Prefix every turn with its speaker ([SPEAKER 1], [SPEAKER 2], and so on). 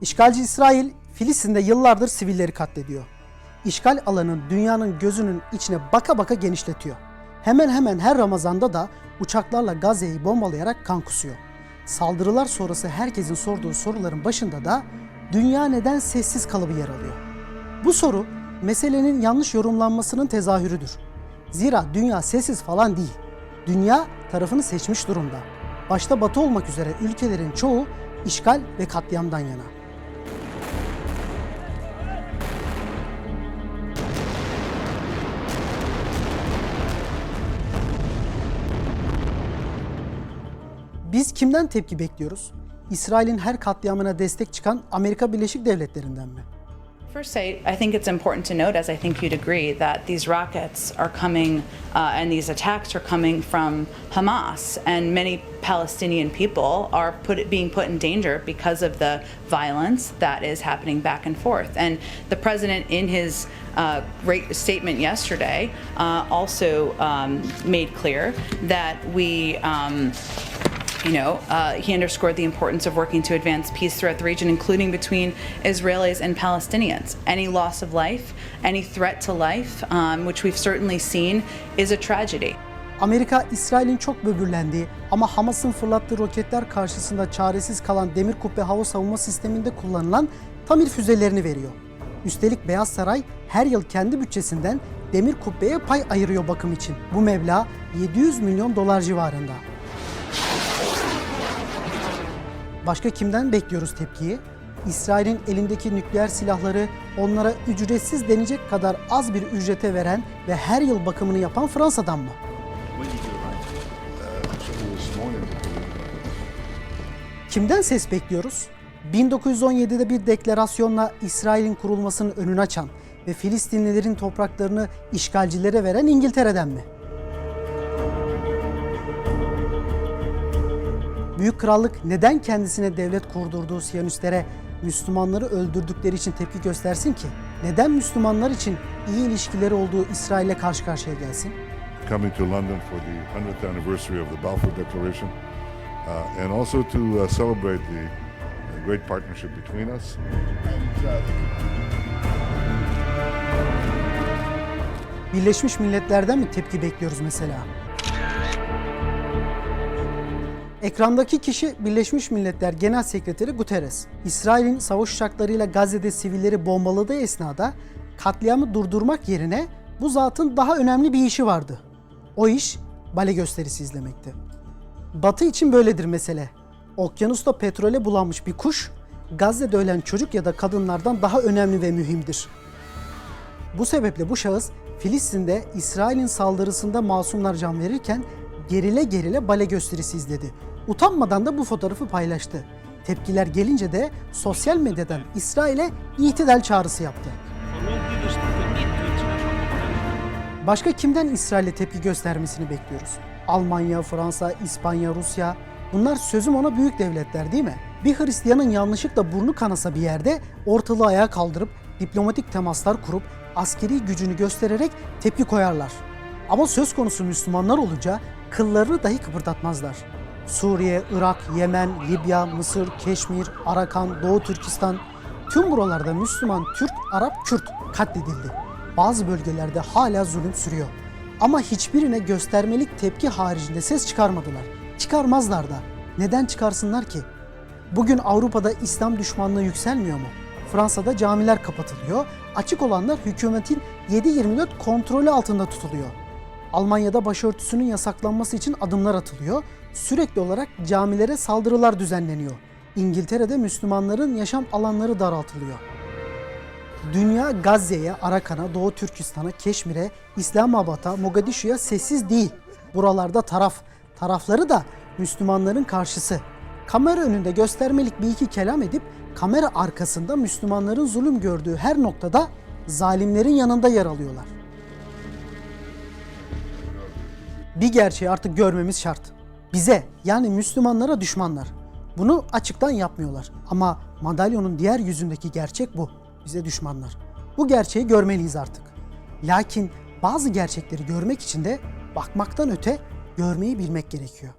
[SPEAKER 1] İşgalci İsrail, Filistin'de yıllardır sivilleri katlediyor. İşgal alanın dünyanın gözünün içine baka baka genişletiyor. Hemen hemen her Ramazan'da da uçaklarla Gazze'yi bombalayarak kan kusuyor. Saldırılar sonrası herkesin sorduğu soruların başında da dünya neden sessiz kalıbı yer alıyor. Bu soru meselenin yanlış yorumlanmasının tezahürüdür. Zira dünya sessiz falan değil. Dünya tarafını seçmiş durumda. Başta Batı olmak üzere ülkelerin çoğu işgal ve katliamdan yana. Biz kimden tepki bekliyoruz? İsrail'in her katliamına destek çıkan Amerika Birleşik Devletleri'nden mi?
[SPEAKER 2] First, I, I think it's important to note, as I think you'd agree, that these rockets are coming uh, and these attacks are coming from Hamas, and many Palestinian people are put, being put in danger because of the violence that is happening back and forth. And the president, in his uh, great statement yesterday, uh, also um, made clear that we. Um, you know, uh, he underscored the importance of working to advance peace throughout the region, including between Israelis and Palestinians. Any loss of life, any threat to life, um, which we've certainly seen, is a tragedy.
[SPEAKER 1] Amerika, İsrail'in çok böbürlendiği ama Hamas'ın fırlattığı roketler karşısında çaresiz kalan demir kubbe hava savunma sisteminde kullanılan Tamir füzelerini veriyor. Üstelik Beyaz Saray her yıl kendi bütçesinden demir kubbeye pay ayırıyor bakım için. Bu meblağ 700 milyon dolar civarında. Başka kimden bekliyoruz tepkiyi? İsrail'in elindeki nükleer silahları onlara ücretsiz denecek kadar az bir ücrete veren ve her yıl bakımını yapan Fransa'dan mı? Kimden ses bekliyoruz? 1917'de bir deklarasyonla İsrail'in kurulmasının önünü açan ve Filistinlilerin topraklarını işgalcilere veren İngiltere'den mi? Büyük Krallık neden kendisine devlet kurdurduğu Siyonistlere Müslümanları öldürdükleri için tepki göstersin ki? Neden Müslümanlar için iyi ilişkileri olduğu İsrail'le karşı karşıya gelsin?
[SPEAKER 3] coming to London for the 100th anniversary of the Balfour Declaration, uh, and also to uh, celebrate the, the great partnership between us.
[SPEAKER 1] Birleşmiş Milletler'den mi tepki bekliyoruz mesela? Ekrandaki kişi Birleşmiş Milletler Genel Sekreteri Guterres. İsrail'in savaş uçaklarıyla Gazze'de sivilleri bombaladığı esnada katliamı durdurmak yerine bu zatın daha önemli bir işi vardı. O iş bale gösterisi izlemekti. Batı için böyledir mesele. Okyanusta petrole bulanmış bir kuş, Gazze'de ölen çocuk ya da kadınlardan daha önemli ve mühimdir. Bu sebeple bu şahıs Filistin'de İsrail'in saldırısında masumlar can verirken gerile gerile bale gösterisi izledi. Utanmadan da bu fotoğrafı paylaştı. Tepkiler gelince de sosyal medyadan İsrail'e itidal çağrısı yaptı. Başka kimden İsrail'e tepki göstermesini bekliyoruz? Almanya, Fransa, İspanya, Rusya. Bunlar sözüm ona büyük devletler değil mi? Bir Hristiyanın yanlışlıkla burnu kanasa bir yerde ortalığı ayağa kaldırıp diplomatik temaslar kurup askeri gücünü göstererek tepki koyarlar. Ama söz konusu Müslümanlar olunca kıllarını dahi kıpırdatmazlar. Suriye, Irak, Yemen, Libya, Mısır, Keşmir, Arakan, Doğu Türkistan tüm buralarda Müslüman, Türk, Arap, Kürt katledildi. Bazı bölgelerde hala zulüm sürüyor. Ama hiçbirine göstermelik tepki haricinde ses çıkarmadılar. Çıkarmazlar da. Neden çıkarsınlar ki? Bugün Avrupa'da İslam düşmanlığı yükselmiyor mu? Fransa'da camiler kapatılıyor. Açık olanlar hükümetin 7-24 kontrolü altında tutuluyor. Almanya'da başörtüsünün yasaklanması için adımlar atılıyor. Sürekli olarak camilere saldırılar düzenleniyor. İngiltere'de Müslümanların yaşam alanları daraltılıyor. Dünya Gazze'ye, Arakan'a, Doğu Türkistan'a, Keşmir'e, İslamabad'a, Mogadishu'ya sessiz değil. Buralarda taraf. Tarafları da Müslümanların karşısı. Kamera önünde göstermelik bir iki kelam edip kamera arkasında Müslümanların zulüm gördüğü her noktada zalimlerin yanında yer alıyorlar. Bir gerçeği artık görmemiz şart. Bize yani Müslümanlara düşmanlar. Bunu açıktan yapmıyorlar. Ama madalyonun diğer yüzündeki gerçek bu. Bize düşmanlar. Bu gerçeği görmeliyiz artık. Lakin bazı gerçekleri görmek için de bakmaktan öte görmeyi bilmek gerekiyor.